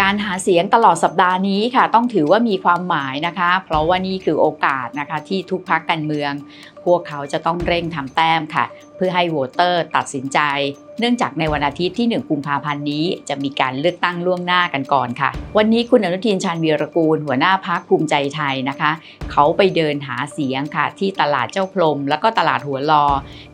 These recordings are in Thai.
การหาเสียงตลอดสัปดาห์นี้ค่ะ ต้องถือว่ามีความหมายนะคะ เพราะว่านี่คือโอกาสนะคะที่ทุกพักการเมือง พวกเขาจะต้องเร่งทำแต้มค่ะ เพื่อให้โหวตเตอร์ตัดสินใจ เนื่องจากในวันอาทิตย์ที่ 1 กุมภาพันธ์นี้ จะมีการเลือกตั้งล่วงหน้ากันก่อนค่ะ วันนี้คุณอนุทินชาญวีรกูล หัวหน้าพักภูมิใจไทยนะคะ เขาไปเดินหาเสียงค่ะ ที่ตลาดเจ้าพรม แล้วก็ตลาดหัวลอ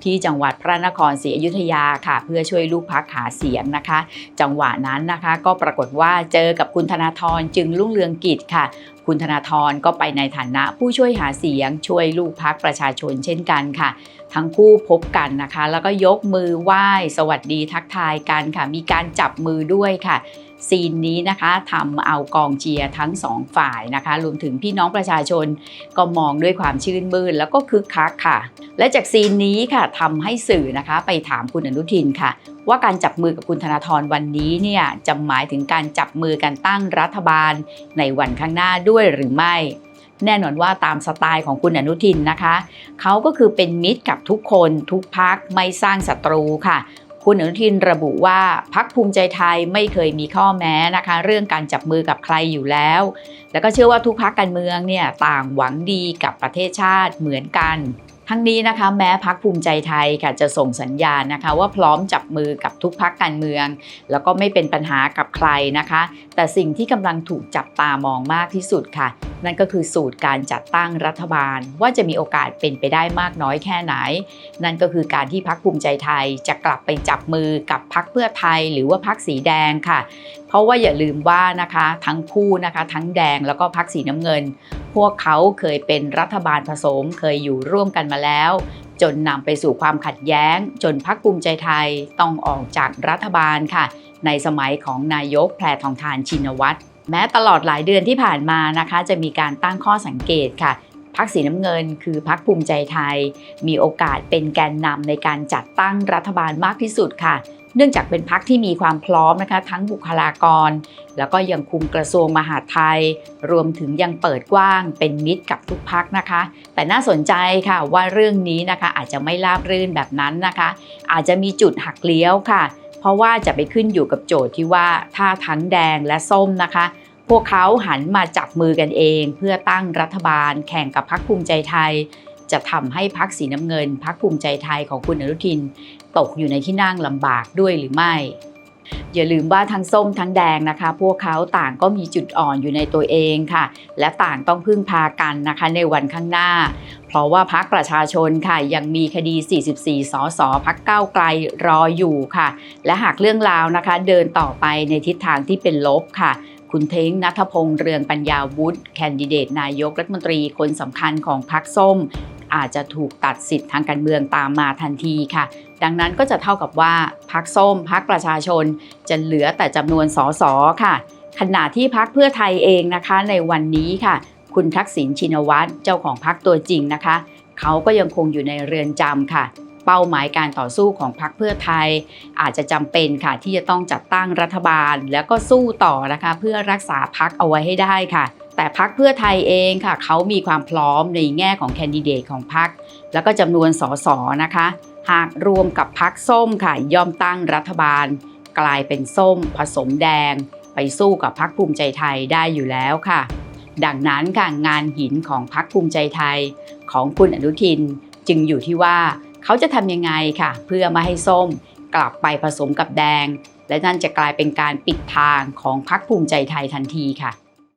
ที่จังหวัดพระนครศรีอยุธยาค่ะ เพื่อช่วยลูกพักหาเสียงนะคะ จังหวะนั้นนะคะ ก็ปรากฏว่าเจอกับคุณธนาธรจึงรุ่งเรืองกิจค่ะ คุณธนาธรก็ไปในฐานะผู้ช่วยหาเสียงช่วยลูกพักประชาชนเช่นกันค่ะ ทั้งคู่พบกันนะคะ แล้วก็ยกมือไหว้ สวัสดีทักทายกันค่ะ มีการจับมือด้วยค่ะ ซีนนี้นะคะทำเอากองเชียร์ทั้งสองฝ่ายนะคะรวมถึงพี่น้องประชาชนก็มองด้วยความชื่นมื่นแล้วก็คึกคักค่ะ และจากซีนนี้ค่ะทำให้สื่อนะคะไปถามคุณอนุทินค่ะ ว่าการจับมือกับคุณธนาธรวันนี้เนี่ยจะหมายถึงการจับมือกันตั้งรัฐบาลในวันข้างหน้าด้วยหรือไม่แน่นอนว่าตามสไตล์ของคุณอนุทินนะคะ เขาก็คือเป็นมิตรกับทุกคนทุกพักไม่สร้างศัตรูค่ะ คุณอนุทินระบุว่าพักภูมิใจไทยไม่เคยมีข้อแม้นะคะ เรื่องการจับมือกับใครอยู่แล้ว แล้วก็เชื่อว่าทุกพักการเมืองเนี่ยต่างหวังดีกับประเทศชาติเหมือนกันทั้งนี้นะคะแม้พักภูมิใจไทยค่ะจะส่งสัญญาณนะคะ ว่าพร้อมจับมือกับทุกพักการเมือง แล้วก็ไม่เป็นปัญหากับใครนะคะ แต่สิ่งที่กำลังถูกจับตามองมากที่สุดค่ะ นั่นก็คือสูตรการจัดตั้งรัฐบาล ว่าจะมีโอกาสเป็นไปได้มากน้อยแค่ไหน นั่นก็คือการที่พักภูมิใจไทยจะกลับไปจับมือกับพักเพื่อไทยหรือว่าพักสีแดงค่ะ เพราะว่าอย่าลืมว่านะคะทั้งคู่นะคะ ทั้งแดงแล้วก็พักสีน้ำเงิน พวกเขาเคยเป็นรัฐบาลผสมเคยอยู่ร่วมกันมาแล้วจนนำไปสู่ความขัดแย้ง จนพักภูมิใจไทยต้องออกจากรัฐบาลค่ะ ในสมัยของนายกแพรทองทานชินวัตร แม้ตลอดหลายเดือนที่ผ่านมานะคะ จะมีการตั้งข้อสังเกตค่ะพักสีน้ำเงินคือพักภูมิใจไทย มีโอกาสเป็นแกนนำในการจัดตั้งรัฐบาลมากที่สุดค่ะ เนื่องจากเป็นพักที่มีความพร้อมนะคะ ทั้งบุคลากร แล้วก็ยังคุมกระทรวงมหาดไทย รวมถึงยังเปิดกว้าง เป็นมิตรกับทุกพักนะคะ แต่น่าสนใจค่ะว่าเรื่องนี้นะคะอาจจะไม่ราบรื่นแบบนั้นนะคะ อาจจะมีจุดหักเลี้ยวค่ะ เพราะว่าจะไปขึ้นอยู่กับโจทย์ที่ว่าถ้าทั้งแดงและส้มนะคะ พวกเขาหันมาจับมือกันเอง เพื่อตั้งรัฐบาลแข่งกับพักภูมิใจไทย จะทำให้พักสีน้ำเงินพักภูมิใจไทยของคุณอนุทิน ตกอยู่ในที่นั่งลำบากด้วยหรือไม่ อย่าลืมว่าทั้งส้มทั้งแดงนะคะ พวกเขาต่างก็มีจุดอ่อนอยู่ในตัวเองค่ะ และต่างต้องพึ่งพากันนะคะในวันข้างหน้า เพราะว่าพักประชาชนค่ะยังมีคดี 44 สสพักเก้าไกลรออยู่ค่ะ และหากเรื่องราวนะคะ เดินต่อไปในทิศทางที่เป็นลบค่ะ คุณเท้งนัทพงษ์เรืองปัญญาวุฒิแคนดิเดตนายกรัฐมนตรีคนสำคัญของพรรคส้ม อาจจะถูกตัดสิทธิ์ทางการเมืองตามมาทันทีค่ะ ดังนั้นก็จะเท่ากับว่าพรรคส้มพรรคประชาชน จะเหลือแต่จำนวนสสค่ะ ขณะที่พรรคเพื่อไทยเองนะคะในวันนี้ค่ะ คุณทักษิณชินวัตรเจ้าของพรรคตัวจริงนะคะ เขาก็ยังคงอยู่ในเรือนจำค่ะเป้าหมายการต่อสู้ของพรรคเพื่อไทย อาจจะจำเป็นค่ะที่จะต้องจัดตั้งรัฐบาล แล้วก็สู้ต่อนะคะ เพื่อรักษาพรรคเอาไว้ให้ได้ค่ะ แต่พรรคเพื่อไทยเองค่ะเขามีความพร้อมในแง่ของแคนดิเดตของพรรคแล้วก็จำนวนสสนะคะ หากรวมกับพรรคส้มค่ะย่อมตั้งรัฐบาล กลายเป็นส้มผสมแดง ไปสู้กับพรรคภูมิใจไทยได้อยู่แล้วค่ะ ดังนั้นค่ะงานหินของพรรคภูมิใจไทย ของคุณอนุทินจึงอยู่ที่ว่าเขาจะทำยังไงค่ะ เพื่อม่ให้ส้มกลับไปผสมกับแดง และนั่นจะกลายเป็นการปิดทางของพรรคภูมิใจไทยทันทีค่ะ